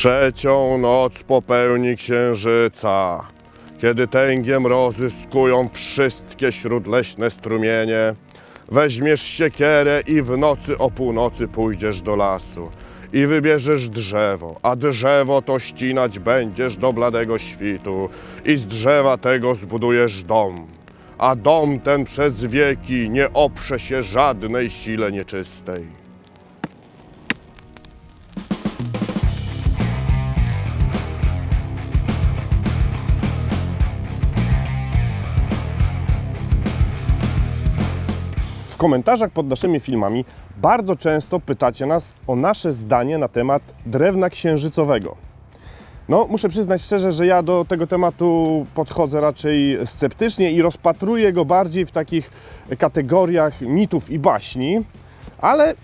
Trzecią noc popełni księżyca, kiedy tęgiem rozyskują wszystkie śródleśne strumienie. Weźmiesz siekierę i w nocy o północy pójdziesz do lasu i wybierzesz drzewo, a drzewo to ścinać będziesz do bladego świtu i z drzewa tego zbudujesz dom, a dom ten przez wieki nie oprze się żadnej sile nieczystej. Komentarzach pod naszymi filmami bardzo często pytacie nas o nasze zdanie na temat drewna księżycowego. No, muszę przyznać szczerze, że ja do tego tematu podchodzę raczej sceptycznie i rozpatruję go bardziej w takich kategoriach mitów i baśni, ale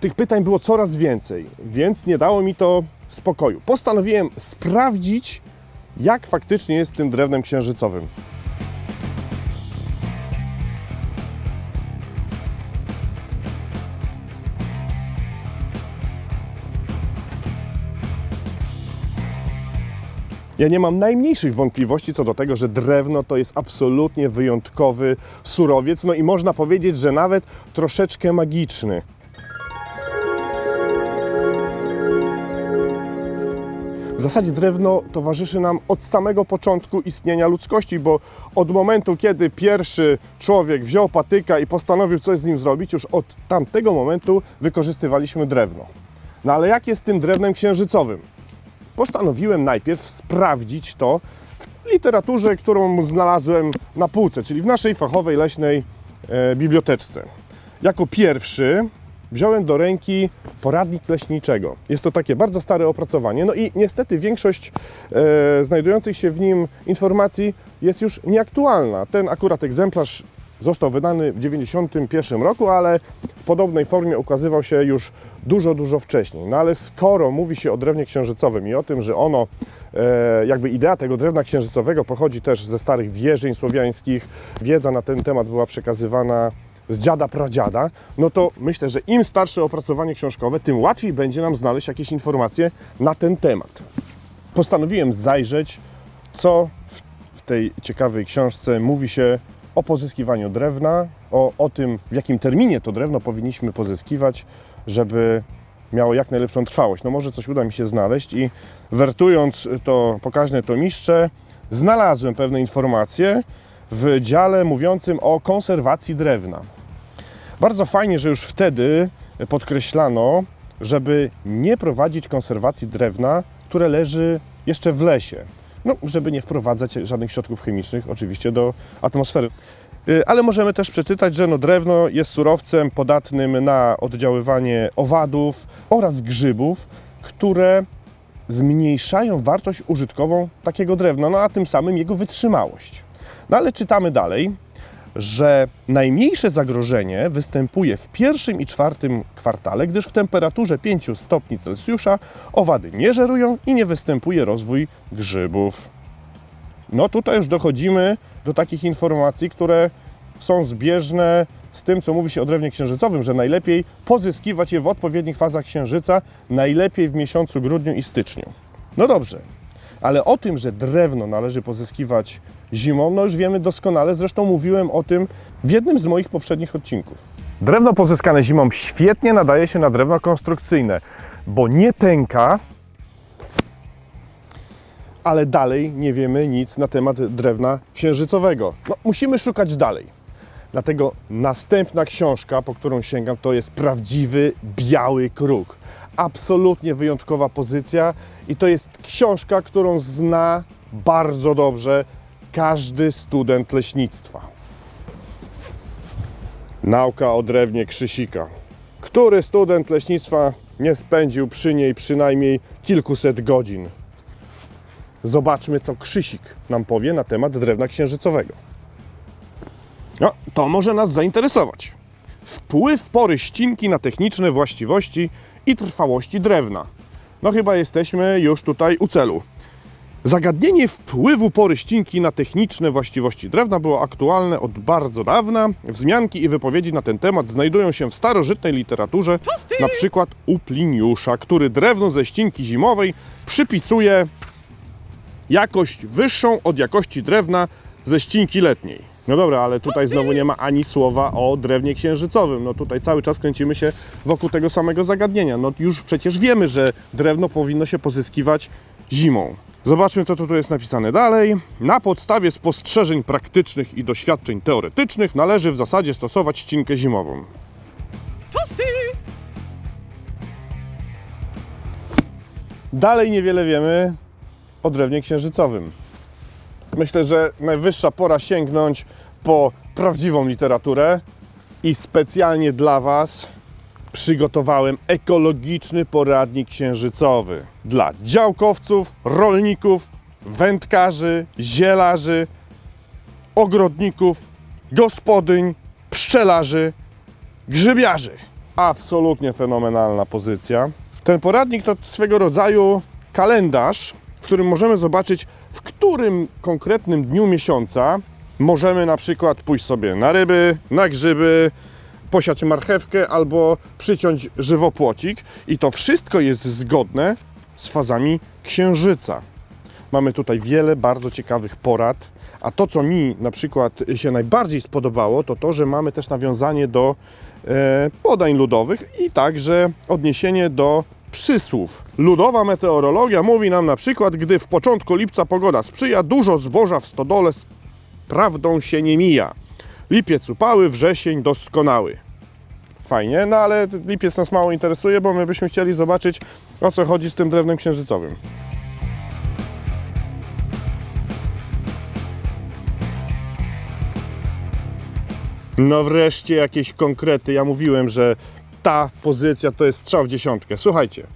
tych pytań było coraz więcej, więc nie dało mi to spokoju. Postanowiłem sprawdzić, jak faktycznie jest tym drewnem księżycowym. Ja nie mam najmniejszych wątpliwości co do tego, że drewno to jest absolutnie wyjątkowy surowiec, no i można powiedzieć, że nawet troszeczkę magiczny. W zasadzie drewno towarzyszy nam od samego początku istnienia ludzkości, bo od momentu, kiedy pierwszy człowiek wziął patyka i postanowił coś z nim zrobić, już od tamtego momentu wykorzystywaliśmy drewno. No ale jak jest z tym drewnem księżycowym? Postanowiłem najpierw sprawdzić to w literaturze, którą znalazłem na półce, czyli w naszej fachowej leśnej e, biblioteczce. Jako pierwszy wziąłem do ręki poradnik leśniczego. Jest to takie bardzo stare opracowanie, no i niestety większość e, znajdujących się w nim informacji jest już nieaktualna. Ten akurat egzemplarz został wydany w 1991 roku, ale w podobnej formie ukazywał się już dużo, dużo wcześniej. No ale skoro mówi się o drewnie księżycowym i o tym, że ono, e, jakby idea tego drewna księżycowego pochodzi też ze starych wierzeń słowiańskich, wiedza na ten temat była przekazywana z dziada pradziada, no to myślę, że im starsze opracowanie książkowe, tym łatwiej będzie nam znaleźć jakieś informacje na ten temat. Postanowiłem zajrzeć, co w, w tej ciekawej książce mówi się o pozyskiwaniu drewna, o, o tym, w jakim terminie to drewno powinniśmy pozyskiwać, żeby miało jak najlepszą trwałość. No może coś uda mi się znaleźć i wertując to pokaźne tomiszcze, znalazłem pewne informacje w dziale mówiącym o konserwacji drewna. Bardzo fajnie, że już wtedy podkreślano, żeby nie prowadzić konserwacji drewna, które leży jeszcze w lesie. No, żeby nie wprowadzać żadnych środków chemicznych oczywiście do atmosfery. Y, Ale możemy też przeczytać, że no drewno jest surowcem podatnym na oddziaływanie owadów oraz grzybów, które zmniejszają wartość użytkową takiego drewna, no a tym samym jego wytrzymałość. No ale czytamy dalej, że najmniejsze zagrożenie występuje w pierwszym i czwartym kwartale, gdyż w temperaturze 5 stopni Celsjusza owady nie żerują i nie występuje rozwój grzybów. No tutaj już dochodzimy do takich informacji, które są zbieżne z tym, co mówi się o drewnie księżycowym, że najlepiej pozyskiwać je w odpowiednich fazach księżyca, najlepiej w miesiącu grudniu i styczniu. No dobrze, ale o tym, że drewno należy pozyskiwać zimą, no już wiemy doskonale, zresztą mówiłem o tym w jednym z moich poprzednich odcinków. Drewno pozyskane zimą świetnie nadaje się na drewno konstrukcyjne, bo nie pęka, ale dalej nie wiemy nic na temat drewna księżycowego. No, musimy szukać dalej. Dlatego następna książka, po którą sięgam, to jest prawdziwy biały kruk. Absolutnie wyjątkowa pozycja i to jest książka, którą zna bardzo dobrze każdy student leśnictwa. Nauka o drewnie Krzysika. Który student leśnictwa nie spędził przy niej przynajmniej kilkuset godzin? Zobaczmy, co Krzysik nam powie na temat drewna księżycowego. No, to może nas zainteresować. Wpływ pory ścinki na techniczne właściwości i trwałości drewna. No chyba jesteśmy już tutaj u celu. Zagadnienie wpływu poryścinki na techniczne właściwości drewna było aktualne od bardzo dawna. Wzmianki i wypowiedzi na ten temat znajdują się w starożytnej literaturze, na przykład u Pliniusza, który drewno ze ścinki zimowej przypisuje jakość wyższą od jakości drewna ze ścinki letniej. No dobra, ale tutaj znowu nie ma ani słowa o drewnie księżycowym. No tutaj cały czas kręcimy się wokół tego samego zagadnienia. No już przecież wiemy, że drewno powinno się pozyskiwać zimą. Zobaczmy, co tu jest napisane dalej. Na podstawie spostrzeżeń praktycznych i doświadczeń teoretycznych należy w zasadzie stosować ścinkę zimową. Dalej niewiele wiemy o drewnie księżycowym. Myślę, że najwyższa pora sięgnąć po prawdziwą literaturę i specjalnie dla Was przygotowałem ekologiczny poradnik księżycowy dla działkowców, rolników, wędkarzy, zielarzy, ogrodników, gospodyń, pszczelarzy, grzybiarzy. Absolutnie fenomenalna pozycja. Ten poradnik to swego rodzaju kalendarz, w którym możemy zobaczyć, w którym konkretnym dniu miesiąca możemy na przykład pójść sobie na ryby, na grzyby, posiać marchewkę albo przyciąć żywopłocik. I to wszystko jest zgodne z fazami księżyca. Mamy tutaj wiele bardzo ciekawych porad. A to, co mi na przykład się najbardziej spodobało, to to, że mamy też nawiązanie do e, podań ludowych i także odniesienie do przysłów. Ludowa meteorologia mówi nam na przykład, gdy w początku lipca pogoda sprzyja, dużo zboża w stodole z prawdą się nie mija. Lipiec upały, wrzesień doskonały. Fajnie, no ale lipiec nas mało interesuje, bo my byśmy chcieli zobaczyć, o co chodzi z tym drewnem księżycowym. No wreszcie jakieś konkrety. Ja mówiłem, że ta pozycja to jest strzał w dziesiątkę. Słuchajcie,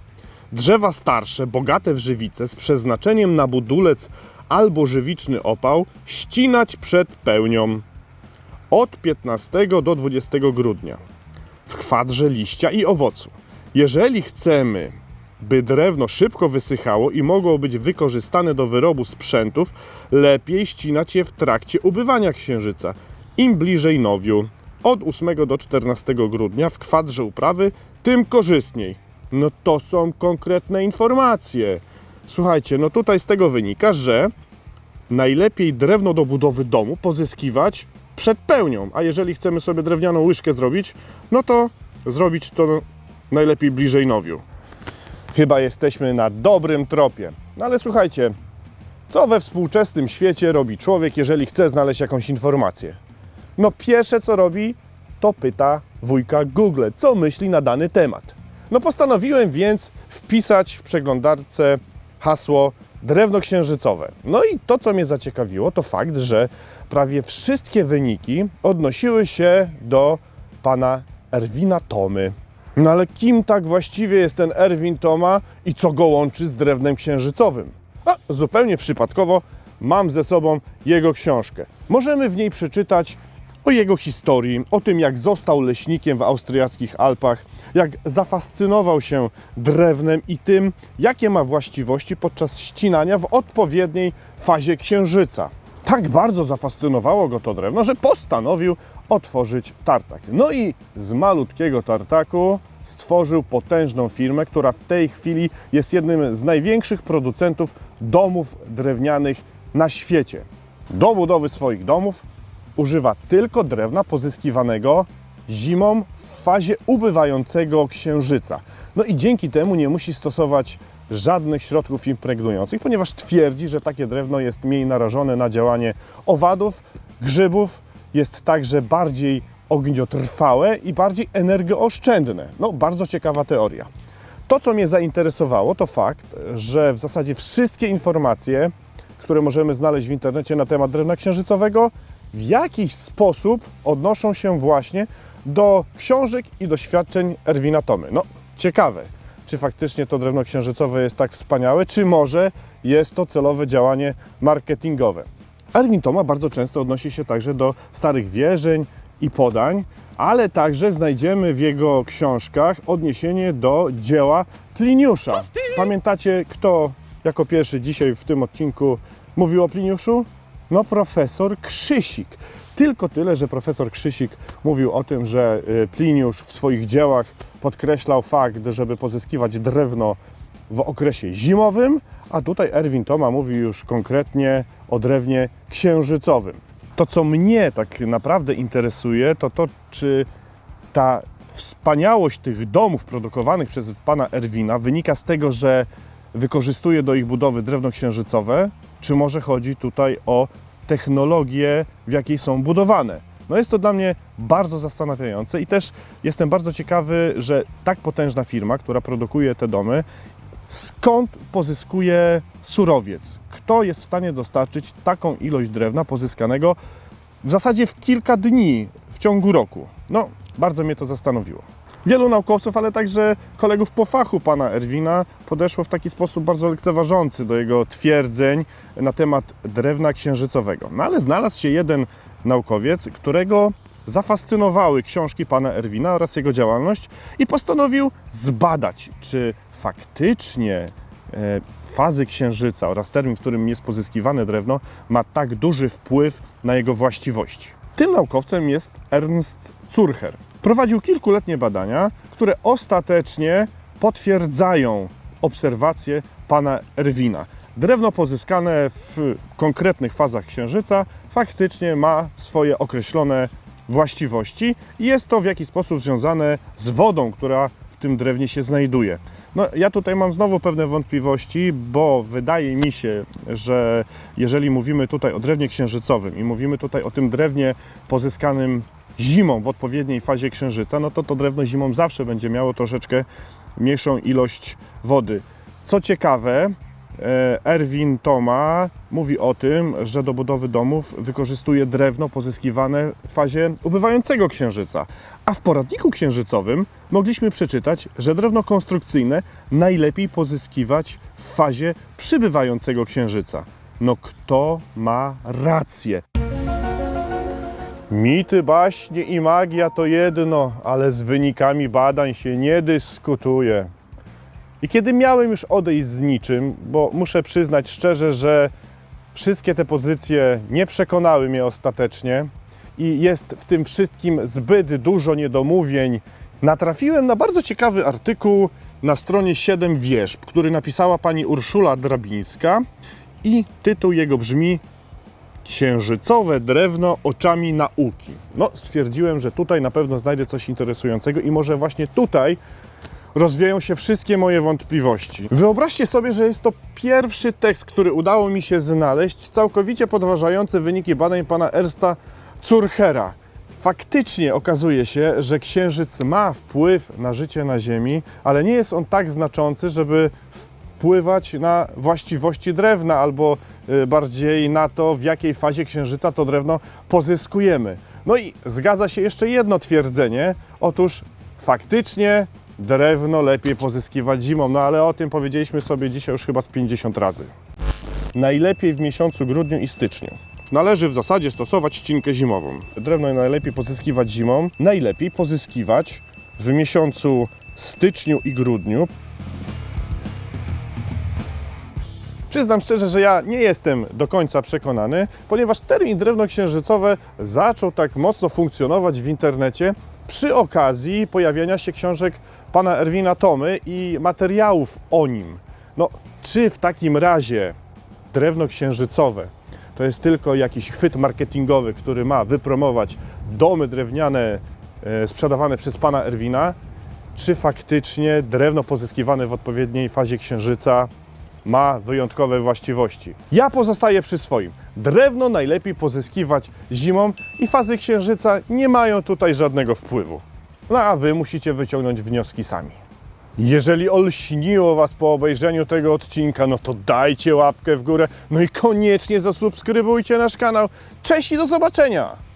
drzewa starsze, bogate w żywice, z przeznaczeniem na budulec albo żywiczny opał, ścinać przed pełnią od 15 do 20 grudnia w kwadrze liścia i owocu. Jeżeli chcemy, by drewno szybko wysychało i mogło być wykorzystane do wyrobu sprzętów, lepiej ścinać je w trakcie ubywania księżyca. Im bliżej nowiu, od 8 do 14 grudnia w kwadrze uprawy, tym korzystniej. No to są konkretne informacje. Słuchajcie, no tutaj z tego wynika, że najlepiej drewno do budowy domu pozyskiwać przed pełnią, a jeżeli chcemy sobie drewnianą łyżkę zrobić, no to zrobić to najlepiej bliżej nowiu. Chyba jesteśmy na dobrym tropie. No ale słuchajcie, co we współczesnym świecie robi człowiek, jeżeli chce znaleźć jakąś informację? No pierwsze co robi, to pyta wujka Google, co myśli na dany temat. No postanowiłem więc wpisać w przeglądarce hasło drewno księżycowe. No i to, co mnie zaciekawiło, to fakt, że prawie wszystkie wyniki odnosiły się do pana Erwina Tomy. No ale kim tak właściwie jest ten Erwin Toma i co go łączy z drewnem księżycowym? A, zupełnie przypadkowo mam ze sobą jego książkę. Możemy w niej przeczytać o jego historii, o tym jak został leśnikiem w austriackich Alpach, jak zafascynował się drewnem i tym, jakie ma właściwości podczas ścinania w odpowiedniej fazie księżyca. Tak bardzo zafascynowało go to drewno, że postanowił otworzyć tartak. No i z malutkiego tartaku stworzył potężną firmę, która w tej chwili jest jednym z największych producentów domów drewnianych na świecie. Do budowy swoich domów używa tylko drewna pozyskiwanego zimą w fazie ubywającego księżyca. No i dzięki temu nie musi stosować żadnych środków impregnujących, ponieważ twierdzi, że takie drewno jest mniej narażone na działanie owadów, grzybów, jest także bardziej ogniotrwałe i bardziej energooszczędne. No, bardzo ciekawa teoria. To, co mnie zainteresowało, to fakt, że w zasadzie wszystkie informacje, które możemy znaleźć w internecie na temat drewna księżycowego, w jakiś sposób odnoszą się właśnie do książek i doświadczeń Erwina Tomy. No, ciekawe, czy faktycznie to drewno księżycowe jest tak wspaniałe, czy może jest to celowe działanie marketingowe. Erwin Toma bardzo często odnosi się także do starych wierzeń i podań, ale także znajdziemy w jego książkach odniesienie do dzieła Pliniusza. Pamiętacie, kto jako pierwszy dzisiaj w tym odcinku mówił o Pliniuszu? No profesor Krzysik. Tylko tyle, że profesor Krzysik mówił o tym, że y, Pliniusz w swoich dziełach podkreślał fakt, żeby pozyskiwać drewno w okresie zimowym, a tutaj Erwin Toma mówi już konkretnie o drewnie księżycowym. To, co mnie tak naprawdę interesuje, to to, czy ta wspaniałość tych domów produkowanych przez pana Erwina wynika z tego, że wykorzystuje do ich budowy drewno księżycowe, czy może chodzi tutaj o technologię, w jakiej są budowane. No jest to dla mnie bardzo zastanawiające i też jestem bardzo ciekawy, że tak potężna firma, która produkuje te domy, skąd pozyskuje surowiec? Kto jest w stanie dostarczyć taką ilość drewna pozyskanego w zasadzie w kilka dni w ciągu roku? No, bardzo mnie to zastanowiło. Wielu naukowców, ale także kolegów po fachu pana Erwina podeszło w taki sposób bardzo lekceważący do jego twierdzeń na temat drewna księżycowego. No ale znalazł się jeden naukowiec, którego zafascynowały książki pana Erwina oraz jego działalność i postanowił zbadać, czy faktycznie e, fazy księżyca oraz termin, w którym jest pozyskiwane drewno, ma tak duży wpływ na jego właściwości. Tym naukowcem jest Ernst Zurcher. Prowadził kilkuletnie badania, które ostatecznie potwierdzają obserwacje pana Erwina. Drewno pozyskane w konkretnych fazach księżyca faktycznie ma swoje określone właściwości i jest to w jakiś sposób związane z wodą, która w tym drewnie się znajduje. No, ja tutaj mam znowu pewne wątpliwości, bo wydaje mi się, że jeżeli mówimy tutaj o drewnie księżycowym i mówimy tutaj o tym drewnie pozyskanym zimą w odpowiedniej fazie księżyca, no to to drewno zimą zawsze będzie miało troszeczkę mniejszą ilość wody. Co ciekawe, e, Erwin Toma mówi o tym, że do budowy domów wykorzystuje drewno pozyskiwane w fazie ubywającego księżyca. A w poradniku księżycowym mogliśmy przeczytać, że drewno konstrukcyjne najlepiej pozyskiwać w fazie przybywającego księżyca. No kto ma rację? Mity, baśnie i magia to jedno, ale z wynikami badań się nie dyskutuje. I kiedy miałem już odejść z niczym, bo muszę przyznać szczerze, że wszystkie te pozycje nie przekonały mnie ostatecznie i jest w tym wszystkim zbyt dużo niedomówień, natrafiłem na bardzo ciekawy artykuł na stronie 7 Wierzb, który napisała pani Urszula Drabińska i tytuł jego brzmi Księżycowe drewno oczami nauki. No, stwierdziłem, że tutaj na pewno znajdę coś interesującego i może właśnie tutaj rozwieją się wszystkie moje wątpliwości. Wyobraźcie sobie, że jest to pierwszy tekst, który udało mi się znaleźć, całkowicie podważający wyniki badań pana Ersta Zurchera. Faktycznie okazuje się, że księżyc ma wpływ na życie na Ziemi, ale nie jest on tak znaczący, żeby wpływać na właściwości drewna albo bardziej na to, w jakiej fazie księżyca to drewno pozyskujemy. No i zgadza się jeszcze jedno twierdzenie. Otóż faktycznie drewno lepiej pozyskiwać zimą, no ale o tym powiedzieliśmy sobie dzisiaj już chyba z 50 razy. Najlepiej w miesiącu grudniu i styczniu. Należy w zasadzie stosować ścinkę zimową. Drewno najlepiej pozyskiwać zimą, najlepiej pozyskiwać w miesiącu styczniu i grudniu. Przyznam szczerze, że ja nie jestem do końca przekonany, ponieważ termin drewno księżycowe zaczął tak mocno funkcjonować w internecie przy okazji pojawienia się książek pana Erwina Tomy i materiałów o nim. No, czy w takim razie drewno księżycowe to jest tylko jakiś chwyt marketingowy, który ma wypromować domy drewniane e, sprzedawane przez pana Erwina, czy faktycznie drewno pozyskiwane w odpowiedniej fazie księżyca ma wyjątkowe właściwości. Ja pozostaję przy swoim. Drewno najlepiej pozyskiwać zimą i fazy księżyca nie mają tutaj żadnego wpływu. No a wy musicie wyciągnąć wnioski sami. Jeżeli olśniło Was po obejrzeniu tego odcinka, no to dajcie łapkę w górę, no i koniecznie zasubskrybujcie nasz kanał. Cześć i do zobaczenia!